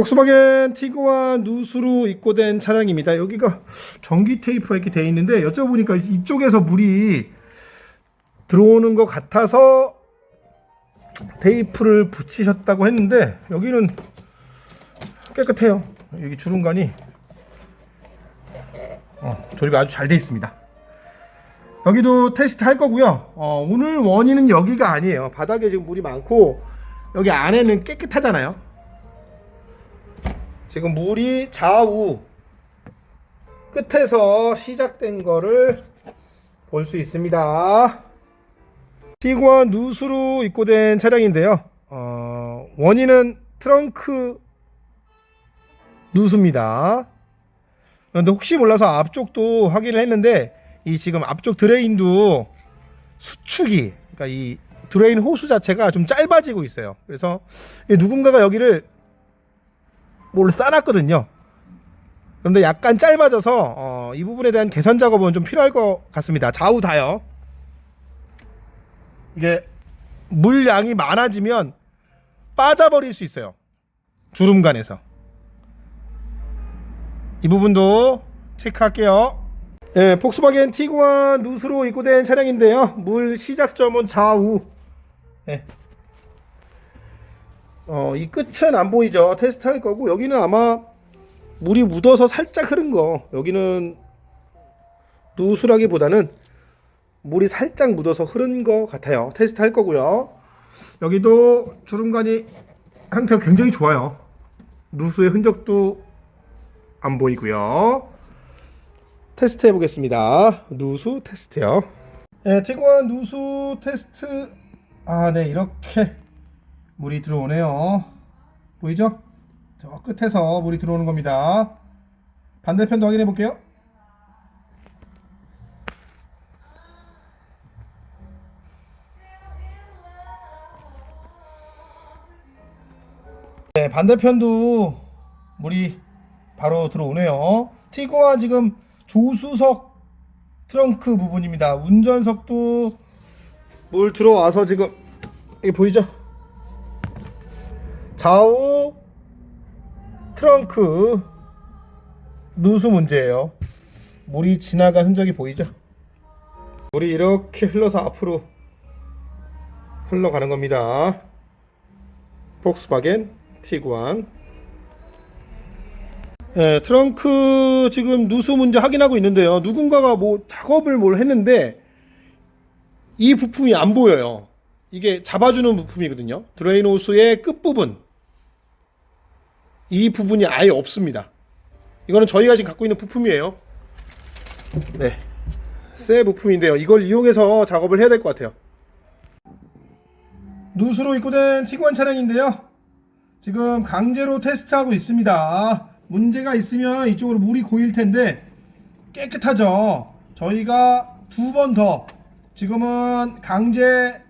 폭스바겐 티고와 누수로 입고된 차량입니다. 여기가 전기 테이프가 이렇게 되어 있는데 여쭤보니까 이쪽에서 물이 들어오는 것 같아서 테이프를 붙이셨다고 했는데 여기는 깨끗해요. 여기 주름관이 어, 조립이 아주 잘 돼 있습니다. 여기도 테스트 할 거고요. 어, 오늘 원인은 여기가 아니에요. 바닥에 지금 물이 많고 여기 안에는 깨끗하잖아요. 지금 물이 좌우 끝에서 시작된 거를 볼 수 있습니다. 티구안 누수로 입고된 차량인데요. 어, 원인은 트렁크 누수입니다. 그런데 혹시 몰라서 앞쪽도 확인을 했는데 이 지금 앞쪽 드레인도 수축이 그러니까 이 드레인 호수 자체가 좀 짧아지고 있어요. 그래서 이 누군가가 여기를 뭘 싸놨거든요. 그런데 약간 짧아져서 어, 이 부분에 대한 개선 작업은 좀 필요할 것 같습니다. 좌우 다요. 이게 물량이 많아지면 빠져버릴 수 있어요. 주름간에서. 이 부분도 체크할게요. 예, 폭스바겐 티구안 누수로 입고된 차량인데요. 물 시작점은 좌우. 예, 어, 이 끝은 안 보이죠. 테스트 할 거고 여기는 아마 물이 묻어서 살짝 흐른 거. 여기는 누수라기보다는 물이 살짝 묻어서 흐른 거 같아요. 테스트 할 거고요. 여기도 주름관이 상태가 굉장히 좋아요. 누수의 흔적도 안 보이고요. 테스트 해보겠습니다. 누수 테스트요. 네, 티고안 누수 테스트. 아, 네, 이렇게 물이 들어오네요. 보이죠? 저 끝에서 물이 들어오는 겁니다. 반대편도 확인해 볼게요. 네, 반대편도 물이 바로 들어오네요. 티고와 지금 조수석 트렁크 부분입니다. 운전석도 물 들어와서 지금 이게 보이죠? 좌우 트렁크 누수 문제예요. 물이 지나간 흔적이 보이죠? 물이 이렇게 흘러서 앞으로 흘러가는 겁니다. 폭스바겐 티구안. 예, 트렁크 지금 누수 문제 확인하고 있는데요. 누군가가 뭐 작업을 뭘 했는데 이 부품이 안 보여요. 이게 잡아주는 부품이거든요. 드레인 호스의 끝부분. 이 부분이 아예 없습니다. 이거는 저희가 지금 갖고 있는 부품이에요. 네. 새 부품인데요. 이걸 이용해서 작업을 해야 될 것 같아요. 누수로 입고된 티구안 차량인데요. 지금 강제로 테스트하고 있습니다. 문제가 있으면 이쪽으로 물이 고일 텐데 깨끗하죠. 저희가 두 번 더 지금은 강제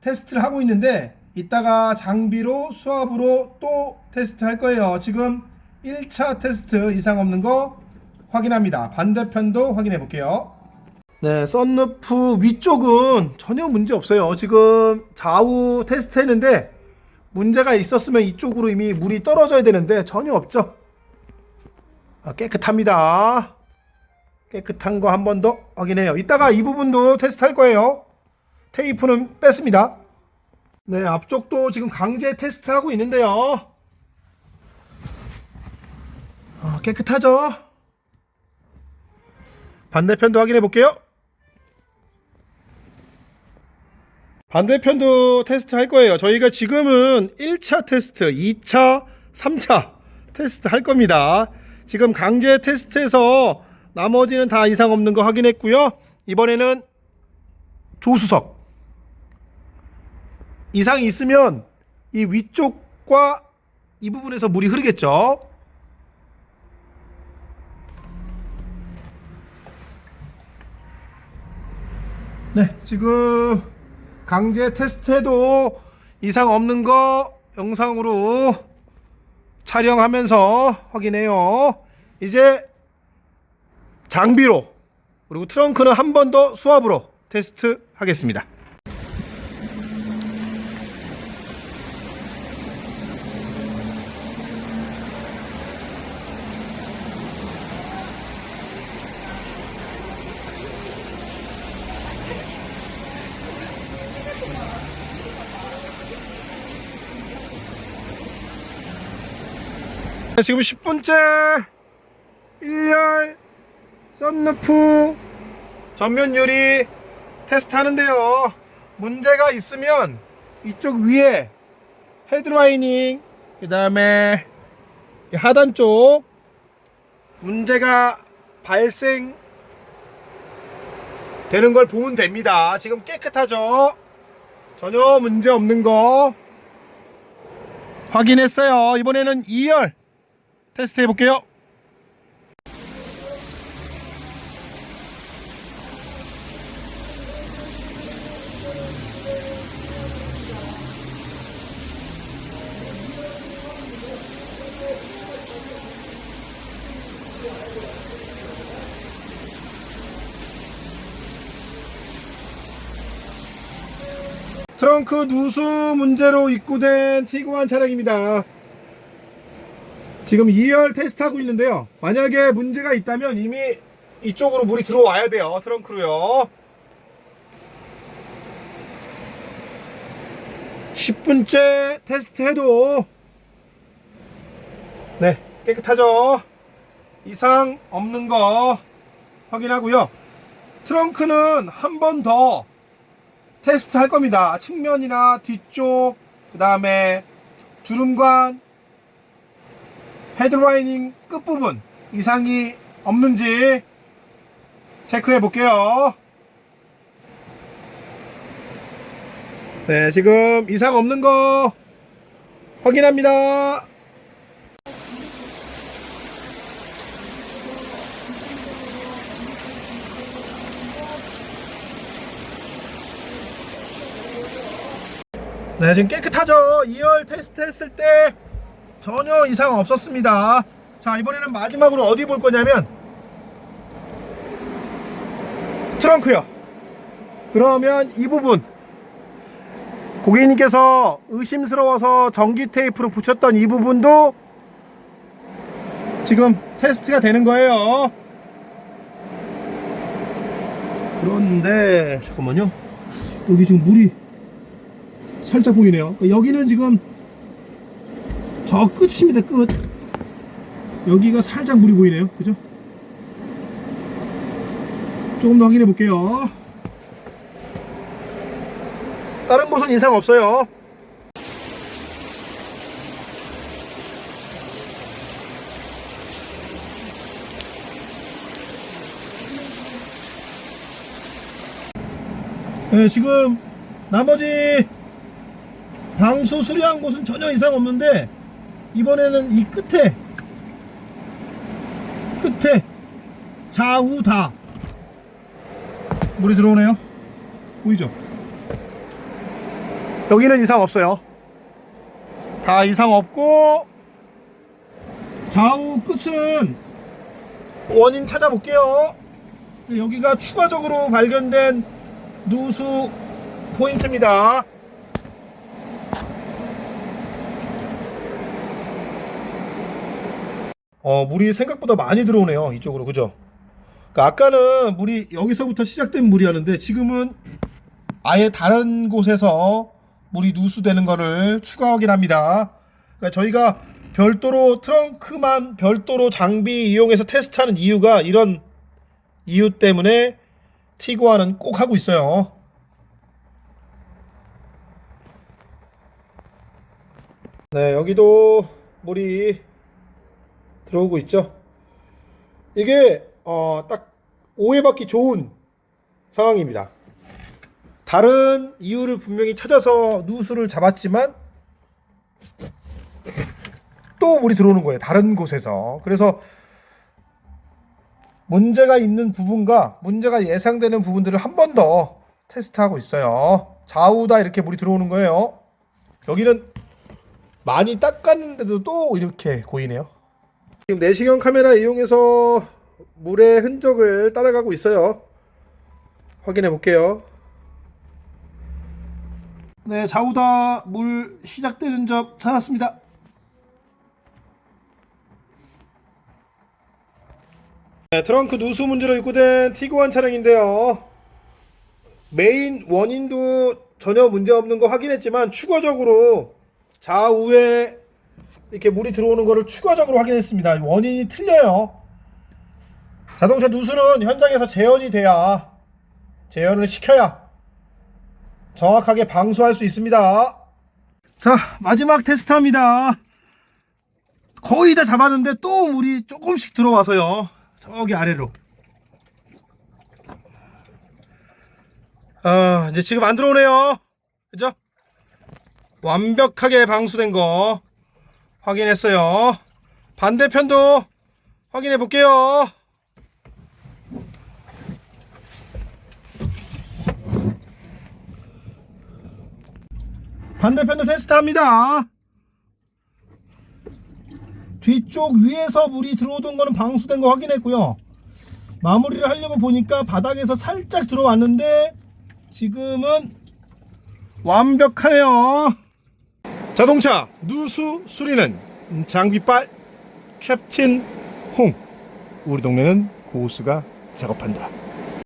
테스트를 하고 있는데 이따가 장비로 수압으로 또 테스트 할 거예요. 지금 1차 테스트 이상 없는 거 확인합니다. 반대편도 확인해 볼게요. 네, 썬루프 위쪽은 전혀 문제 없어요. 지금 좌우 테스트 했는데 문제가 있었으면 이쪽으로 이미 물이 떨어져야 되는데 전혀 없죠. 아, 깨끗합니다. 깨끗한 거 한 번 더 확인해요. 이따가 이 부분도 테스트 할 거예요. 테이프는 뺐습니다. 네, 앞쪽도 지금 강제 테스트 하고 있는데요. 아, 깨끗하죠? 반대편도 확인해 볼게요. 반대편도 테스트 할 거예요. 저희가 지금은 1차 테스트, 2차, 3차 테스트 할 겁니다. 지금 강제 테스트에서 나머지는 다 이상 없는 거 확인했고요. 이번에는 조수석 이상이 있으면 이 위쪽과 이 부분에서 물이 흐르겠죠. 네, 지금 강제 테스트해도 이상 없는 거 영상으로 촬영하면서 확인해요. 이제 장비로 그리고 트렁크는 한 번 더 수압으로 테스트 하겠습니다. 지금 10분째 1열 썬루프 전면 유리 테스트 하는데요. 문제가 있으면 이쪽 위에 헤드라이닝 그 다음에 하단 쪽 문제가 발생 되는 걸 보면 됩니다. 지금 깨끗하죠? 전혀 문제 없는 거 확인했어요. 이번에는 2열 테스트 해볼게요. 트렁크 누수 문제로 입고된 티구안 차량입니다. 지금 2열 테스트하고 있는데요. 만약에 문제가 있다면 이미 이쪽으로 물이 들어와야 돼요. 트렁크로요. 10분째 테스트해도 네 깨끗하죠. 이상 없는 거 확인하고요. 트렁크는 한 번 더 테스트 할 겁니다. 측면이나 뒤쪽, 그 다음에 주름관, 헤드라이닝 끝부분 이상이 없는지 체크해 볼게요. 네, 지금 이상 없는 거 확인합니다. 네, 지금 깨끗하죠? 2열 테스트 했을 때 전혀 이상 없었습니다. 자, 이번에는 마지막으로 어디 볼 거냐면 트렁크요. 그러면 이 부분 고객님께서 의심스러워서 전기 테이프로 붙였던 이 부분도 지금 테스트가 되는 거예요. 그런데 잠깐만요. 여기 지금 물이 살짝 보이네요. 여기는 지금 저 끝입니다. 끝. 여기가 살짝 물이 보이네요. 그죠? 조금 더 확인해 볼게요. 다른 곳은 이상 없어요. 네, 지금 나머지 방수 수리한 곳은 전혀 이상 없는데 이번에는 이 끝에 끝에 좌우 다. 물이 들어오네요. 보이죠? 여기는 이상 없어요. 다 이상 없고 좌우 끝은 원인 찾아볼게요. 여기가 추가적으로 발견된 누수 포인트입니다 어, 물이 생각보다 많이 들어오네요. 이쪽으로. 그죠? 그러니까 아까는 물이 여기서부터 시작된 물이었는데 지금은 아예 다른 곳에서 물이 누수되는 거를 추가 확인합니다. 그러니까 저희가 별도로 트렁크만 별도로 장비 이용해서 테스트하는 이유가 이런 이유 때문에 티고아는 꼭 하고 있어요. 네, 여기도 물이 들어오고 있죠. 이게 어, 딱 오해받기 좋은 상황입니다. 다른 이유를 분명히 찾아서 누수를 잡았지만 또 물이 들어오는 거예요. 다른 곳에서. 그래서 문제가 있는 부분과 문제가 예상되는 부분들을 한 번 더 테스트하고 있어요. 좌우다 이렇게 물이 들어오는 거예요. 여기는 많이 닦았는데도 또 이렇게 고이네요. 지금 내시경 카메라 이용해서 물의 흔적을 따라가고 있어요. 확인해 볼게요. 네, 좌우다 물 시작되는 점 찾았습니다. 네, 트렁크 누수 문제로 입고된 티구안 차량인데요. 메인 원인도 전혀 문제 없는 거 확인했지만 추가적으로 좌우에 이렇게 물이 들어오는 거를 추가적으로 확인했습니다. 원인이 틀려요. 자동차 누수는 현장에서 재현이 돼야 재현을 시켜야 정확하게 방수할 수 있습니다. 자, 마지막 테스트합니다. 거의 다 잡았는데 또 물이 조금씩 들어와서요. 저기 아래로. 아, 이제 지금 안 들어오네요. 그죠? 완벽하게 방수된 거 확인했어요. 반대편도 확인해 볼게요. 반대편도 테스트합니다. 뒤쪽 위에서 물이 들어오던 거는 방수된 거 확인했고요. 마무리를 하려고 보니까 바닥에서 살짝 들어왔는데 지금은 완벽하네요. 자동차 누수 수리는 장비빨 캡틴 홍. 우리 동네는 고수가 작업한다.